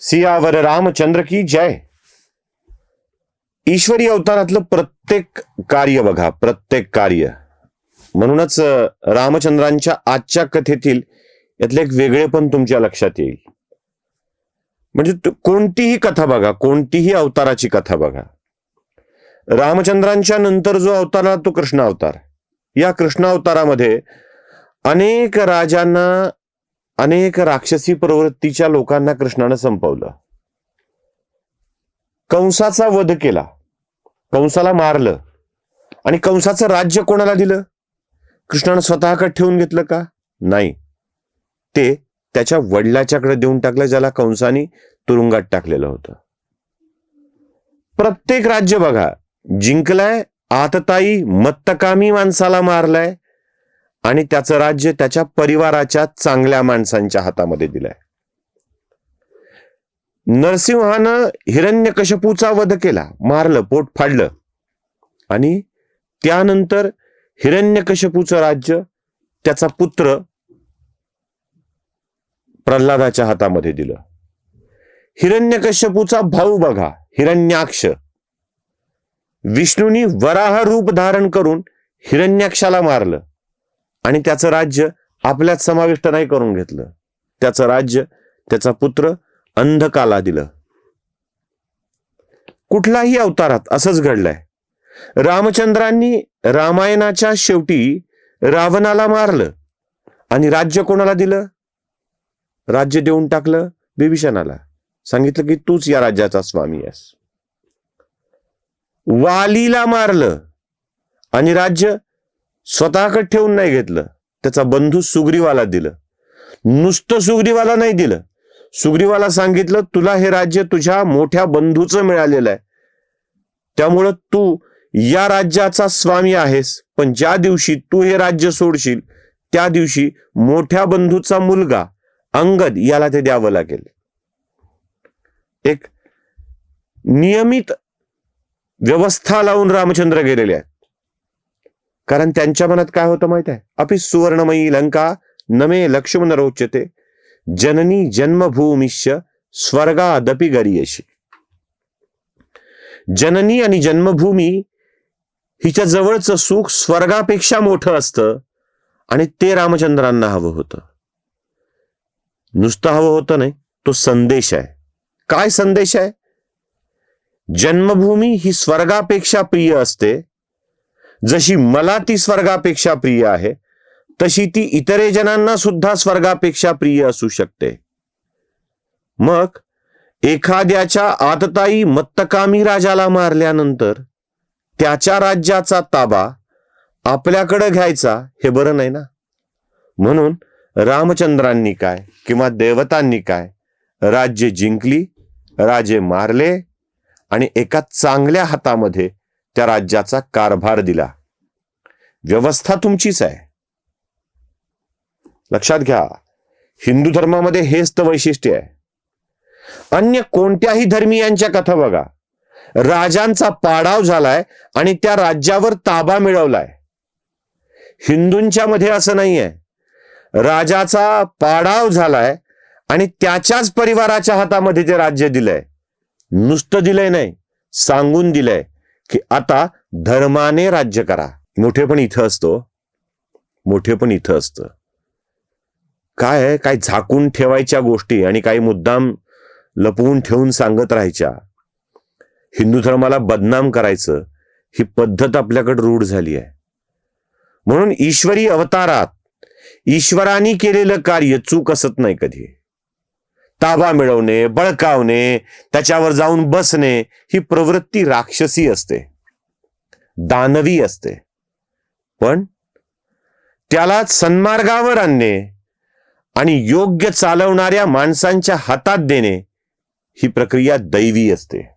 सियावर रामचंद्र की जय. ईश्वरी अवतारातलं प्रत्येक कार्य बघा प्रत्येक कार्य. म्हणूनच रामचंद्रांच्या आजच्या कथेतील यातले एक वेगळे पण तुमच्या लक्षात येईल. म्हणजे कोणतीही कथा बघा कोणतीही अवताराची कथा बघा. रामचंद्रांच्या नंतर जो अवतार आला तो कृष्ण अवतार या कृष्ण अवतारामध्ये अनेक राजांना अनेक राक्षसी प्रवृत्तीच्या लोकांना कृष्णानं संपवलं. कंसाचा वध केला. कंसाला मारलं. आणि कंसाचं राज्य कोणाला दिलं? कृष्णानं स्वतःकडे ठेवून घेतलं का? नाही. ते त्याच्या वडिलाच्याकडे देऊन टाकलं ज्याला कंसानी तुरुंगात टाकलेलं होतं. प्रत्येक राज्य बघा. जिंकलाय आतताई मत्तकामी माणसाला मारलाय. आणि त्याचं राज्य त्याच्या परिवाराच्या चांगल्या माणसांच्या हातामध्ये दिलंय. नरसिंहानं हिरण्यकशपूचा वध केला मारलं पोट फाडलं. आणि त्यानंतर हिरण्यकशपूचं राज्य त्याचा पुत्र प्रल्हादाच्या हातामध्ये दिलं. हिरण्यकश्यपूचा भाऊ बघा हिरण्याक्ष. विष्णूनी वराह रूप धारण करून हिरण्याक्षाला मारलं. आणि त्याचं राज्य आपल्यात समाविष्ट नाही करून घेतलं. त्याचं राज्य त्याचा पुत्र अंधकाला दिलं. कुठलाही अवतारात असंच घडलंय. रामचंद्रांनी रामायणाच्या शेवटी रावणाला मारलं आणि राज्य कोणाला दिलं? राज्य देऊन टाकलं बिभीषणाला सांगितलं की तूच या राज्याचा स्वामी आहेस. वालीला मारलं आणि राज्य स्वतःकडे ठेवून नाही घेतलं. त्याचा बंधू सुग्रीवाला दिलं. नुसतं सुग्रीवाला नाही दिलं. सुग्रीवाला सांगितलं तुला हे राज्य तुझ्या मोठ्या बंधूचं मिळालेलं आहे. त्यामुळं तू या राज्याचा स्वामी आहेस. पण ज्या दिवशी तू हे राज्य सोडशील त्या दिवशी मोठ्या बंधूचा मुलगा अंगद याला ते द्यावं लागेल. एक नियमित व्यवस्था लावून रामचंद्र गेलेले आहेत. कारण त्यांच्या मनात काय होतं माहीत आहे? अपि सुवर्णमयी लंका नमे लक्ष्मण रोचते जननी जन्मभूमिश्च स्वर्गादपि गरीयशी जननी आणि जन्मभूमी हिच्या जवळचं सुख स्वर्गापेक्षा मोठं असतं आणि ते रामचंद्रांना हवं होतं. नुसतं हवं होतं नाही तो संदेश आहे. काय संदेश आहे? जन्मभूमी ही स्वर्गापेक्षा प्रिय असते जशी मला ती स्वर्गापेक्षा प्रिय आहे तशी ती इतरे जणांना सुद्धा स्वर्गापेक्षा प्रिय असू शकते. मग एखाद्याच्या आतताई मत्तकामी राजाला मारल्यानंतर त्याच्या राज्याचा ताबा आपल्याकडे घ्यायचा हे बरं नाही ना? म्हणून रामचंद्रांनी काय किंवा देवतांनी काय राज्य जिंकली राजे मारले आणि एका चांगल्या हातामध्ये त्या राज्याचा कारभार दिला. व्यवस्था तुमचीच आहे. लक्षात घ्या हिंदू धर्मामध्ये हेच तर वैशिष्ट्य आहे. अन्य कोणत्याही धर्मीयांच्या कथा बघा. राजांचा पाडाव झालाय आणि त्या राज्यावर ताबा मिळवलाय. हिंदूंच्या मध्ये असं नाहीये. राजाचा पाडाव झालाय आणि त्याच्याच परिवाराच्या हातामध्ये ते राज्य दिलंय. नुसतं दिलंय नाही सांगून दिलंय. की आता धर्माने राज्य करा. मोठे पण इथं असतो. मोठे पण इथं असतं. काय आहे? काय झाकून ठेवायच्या गोष्टी आणि काही मुद्दाम लपवून ठेवून सांगत राहायच्या. हिंदू धर्माला बदनाम करायचं ही पद्धत आपल्याकडे रूढ झाली आहे. म्हणून ईश्वरी अवतारात ईश्वराने केलेलं कार्य चूक असत नाही कधी. ताबा मिळवणे बळकावणे त्याच्यावर जाऊन बसणे ही प्रवृत्ती राक्षसी असते. दानवी असते. पण त्याला सन्मार्गावर आणणे आणि योग्य चालवणाऱ्या माणसांच्या हातात देणे ही प्रक्रिया दैवी असते.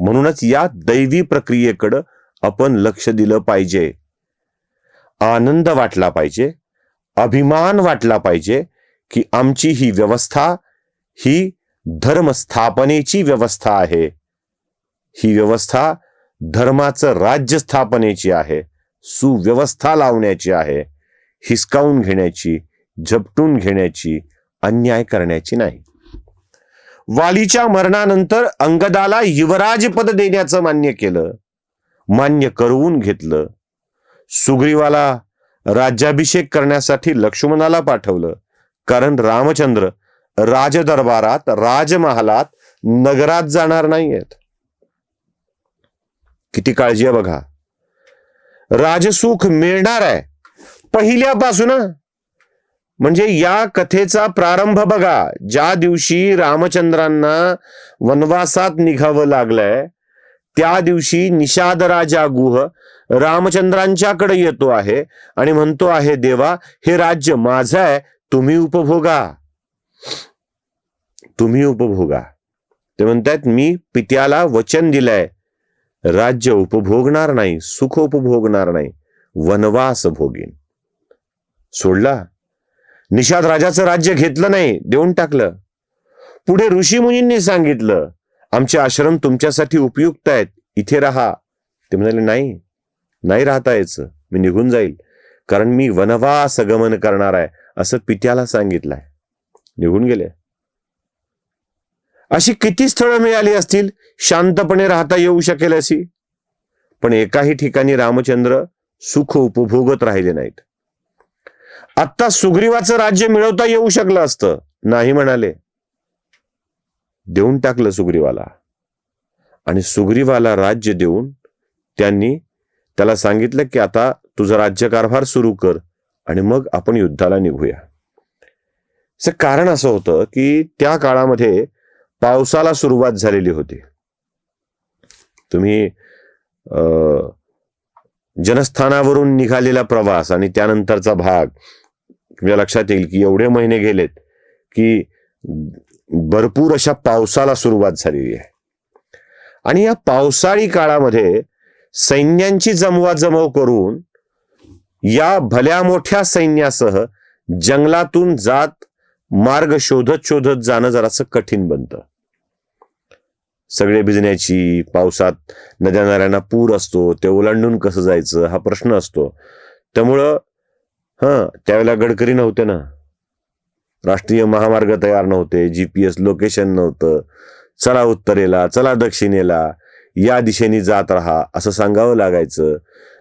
म्हणूनच या दैवी प्रक्रियेकडं आपण लक्ष दिलं पाहिजे. आनंद वाटला पाहिजे. अभिमान वाटला पाहिजे. की आमची ही व्यवस्था ही धर्मस्थापनेची व्यवस्था आहे. ही व्यवस्था धर्माचं राज्य स्थापनेची आहे सुव्यवस्था लावण्याची आहे हिसकावून घेण्याची झपटून घेण्याची अन्याय करण्याची नाही. वालीच्या मरणानंतर अंगदाला युवराज पद देण्याचं मान्य केलं मान्य करवून घेतलं. सुग्रीवाला राज्याभिषेक करण्यासाठी लक्ष्मणाला पाठवलं. कारण रामचंद्र राजदरबारात राजमहालात नगरात जाणार नाहीयेत. किती काळजी आहे बघा. राजसुख मिळणार आहे. पहिल्यापासून म्हणजे या कथेचा प्रारंभ बघा. ज्या दिवशी रामचंद्रांना वनवासात निघावं लागलंय त्या दिवशी निषाद राजा गुह रामचंद्रांच्याकडे येतो आहे आणि म्हणतो आहे देवा हे राज्य माझं आहे तुम्ही उपभोगा. तुम्ही उपभोगा. ते म्हणतात मी पित्याला वचन दिलंय. राज्य उपभोगणार नाही सुख उपभोगणार नाही वनवास भोगीन. सोडला. निषाद राजाचं राज्य घेतलं नाही देऊन टाकलं. पुढे ऋषी मुनींनी सांगितलं आमचे आश्रम तुमच्यासाठी उपयुक्त आहेत इथे राहा. ते म्हणाले नाही नाही राहता यायचं. मी निघून जाईल. कारण मी वनवास गमन करणार आहे. असं पित्याला सांगितलंय. निघून गेले. अशी किती स्थळं मिळाली असतील? शांतपणे राहता येऊ शकेल अशी. पण एकाही ठिकाणी रामचंद्र सुख उपभोगत राहिले नाहीत. आत्ता सुग्रीवाचं राज्य मिळवता येऊ शकलं असतं नाही म्हणाले. देऊन टाकलं सुग्रीवाला. आणि सुग्रीवाला राज्य देऊन त्यांनी त्याला सांगितलं की आता तुझा राज्यकारभार सुरू कर. आणि मग आपण युद्धाला निघूया. कारण असं होतं की त्या काळामध्ये पावसाला सुरुवात झालेली होती. तुम्ही अं, जनस्थानावरून निघालेला प्रवास आणि त्यानंतरचा भाग तुमच्या लक्षात येईल की एवढे महिने गेलेत की भरपूर अशा पावसाला सुरुवात झालेली आहे. आणि या पावसाळी काळामध्ये सैन्यांची जमवाजमव करून या भल्या मोठ्या सैन्यासह जंगलातून जात मार्ग शोधत शोधत जाणं जरासं कठीण बनतं. सगळे भिजण्याची पावसात नद्या नाऱ्यांना पूर असतो ते ओलांडून कसं जायचं हा प्रश्न असतो. त्यामुळं हां त्यावेळेला गडकरी नव्हते ना. राष्ट्रीय महामार्ग तयार नव्हते जी पी एस लोकेशन नव्हतं. चला उत्तरेला चला दक्षिणेला या दिशेने जात राहा असं सांगावं लागायचं.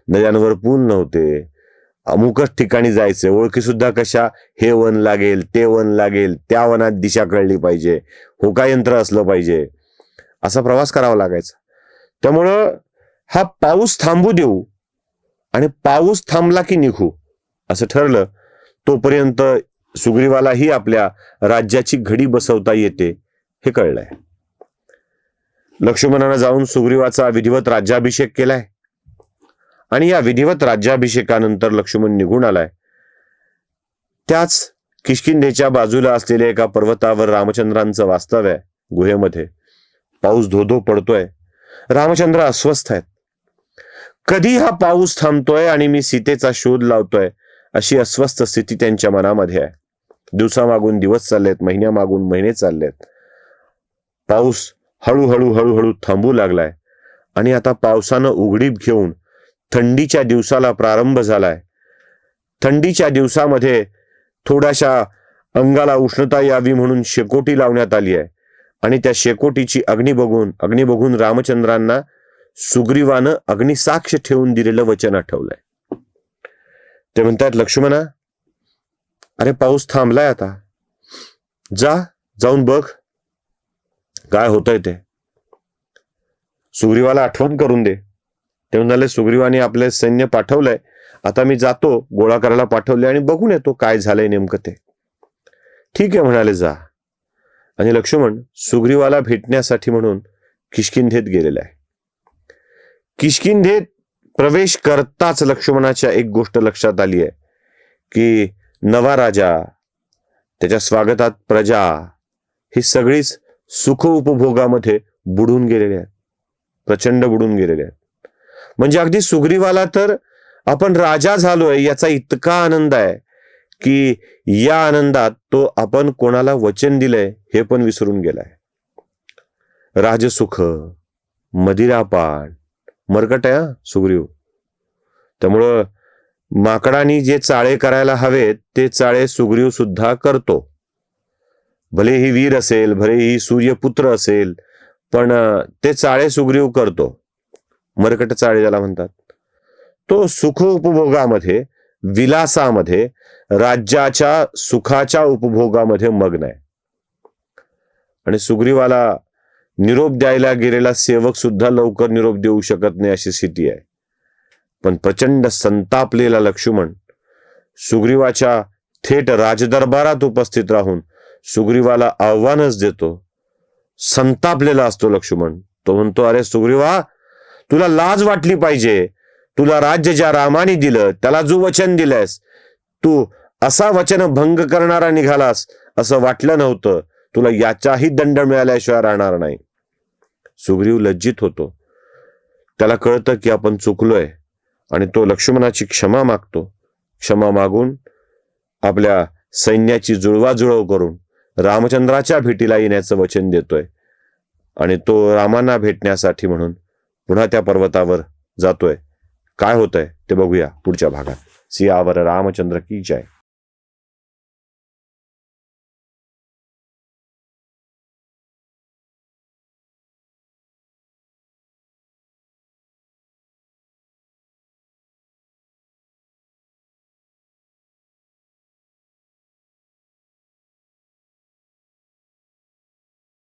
नद्यांवर पूल नव्हते. अमुकच ठिकाणी जायचं. ओळखी सुद्धा कशा? हे वन लागेल ते वन लागेल त्या वनात दिशा कळली पाहिजे. होका यंत्र असलं पाहिजे. असा प्रवास करावा लागायचा. त्यामुळं हा पाऊस थांबू देऊ आणि पाऊस थांबला की निघू असं ठरलं तोपर्यंत सुग्रीवालाही आपल्या राज्याची घडी बसवता येते हे कळलंय. लक्ष्मणानं जाऊन सुग्रीवाचा विधिवत राज्याभिषेक केलाय. आणि या विधिवत राज्याभिषेकानंतर लक्ष्मण निघून आलाय. त्याच किशकिंधेच्या बाजूला असलेल्या एका पर्वतावर रामचंद्रांचं वास्तव्य आहे गुहेमध्ये. पाऊस धोधो पडतोय. रामचंद्र अस्वस्थ आहेत. कधी हा पाऊस थांबतोय आणि मी सीतेचा शोध लावतोय अशी अस्वस्थ स्थिती त्यांच्या मनामध्ये आहे. दिवसामागून दिवस चाललेत महिन्यामागून महिने चाललेत. पाऊस हळूहळू हळूहळू थांबू लागलाय. आणि आता पावसानं उघडीप घेऊन थंडीच्या दिवसाला प्रारंभ झालाय. थंडीच्या दिवसामध्ये थोड्याशा अंगाला उष्णता यावी म्हणून शेकोटी लावण्यात आली आहे. आणि त्या शेकोटीची अग्नी बघून अग्नी बघून रामचंद्रांना सुग्रीवानं अग्निसाक्ष ठेवून दिलेलं वचन आठवलंय. ते म्हणतात लक्ष्मणा अरे पाऊस थांबलाय आता. जा जाऊन बघ. काय होतंय ते. सुग्रीवाला आठवण करून दे. ते म्हणाले सुग्रीवाने आपले सैन्य पाठवलंय. आता मी जातो गोळा करायला पाठवले आणि बघून येतो काय झालंय नेमकं ते. ठीक आहे म्हणाले जा. आणि लक्ष्मण सुग्रीवाला भेटण्यासाठी म्हणून किशकिंधेत गेलेला आहे. किशकिंधेत प्रवेश करताच लक्ष्मणाच्या एक गोष्ट लक्षात आली आहे की नवा राजा त्याच्या स्वागतात प्रजा ही सगळीच सुख उपभोगामध्ये बुडून गेलेली आहेत प्रचंड बुडून गेलेले आहेत. म्हणजे अगदी सुग्रीवाला तर आपण राजा झालोय याचा इतका आनंद आहे की या आनंदात तो आपण कोणाला वचन दिलंय हे पण विसरून गेलाय. राजसुख मदिरापान मरकट आहे हा सुग्रीव. त्यामुळं माकडानी जे चाळे करायला हवेत ते चाळे सुग्रीव सुद्धा करतो. भले ही वीर असेल भले ही सूर्यपुत्र असेल पण ते चाळे सुग्रीव करतो. मरकट चाळी ज्याला म्हणतात. तो सुख उपभोगामध्ये विलासामध्ये राज्याच्या सुखाच्या उपभोगामध्ये मग्न आहे. आणि सुग्रीवाला निरोप द्यायला गेलेला सेवक सुद्धा लवकर निरोप देऊ शकत नाही अशी स्थिती आहे. पण प्रचंड संतापलेला लक्ष्मण सुग्रीवाच्या थेट राजदरबारात उपस्थित राहून सुग्रीवाला आव्हानच देतो. संतापलेला असतो लक्ष्मण. तो म्हणतो अरे सुग्रीवा तुला लाज वाटली पाहिजे. तुला राज्य ज्या रामाने दिलं त्याला जो वचन दिलंयस तू असा वचन भंग करणारा निघालास असं वाटलं नव्हतं. तुला याचाही दंड मिळाल्याशिवाय राहणार नाही. सुग्रीव लज्जित होतो. त्याला कळतं की आपण चुकलोय आणि तो लक्ष्मणाची क्षमा मागतो. क्षमा मागून आपल्या सैन्याची जुळवाजुळव करून रामचंद्राच्या भेटीला येण्याचं वचन देतोय. आणि तो रामांना भेटण्यासाठी म्हणून पुन्हा त्या पर्वतावर जातोय. काय होतंय ते बघूया पुढच्या भागात. सियावर रामचंद्र की जय.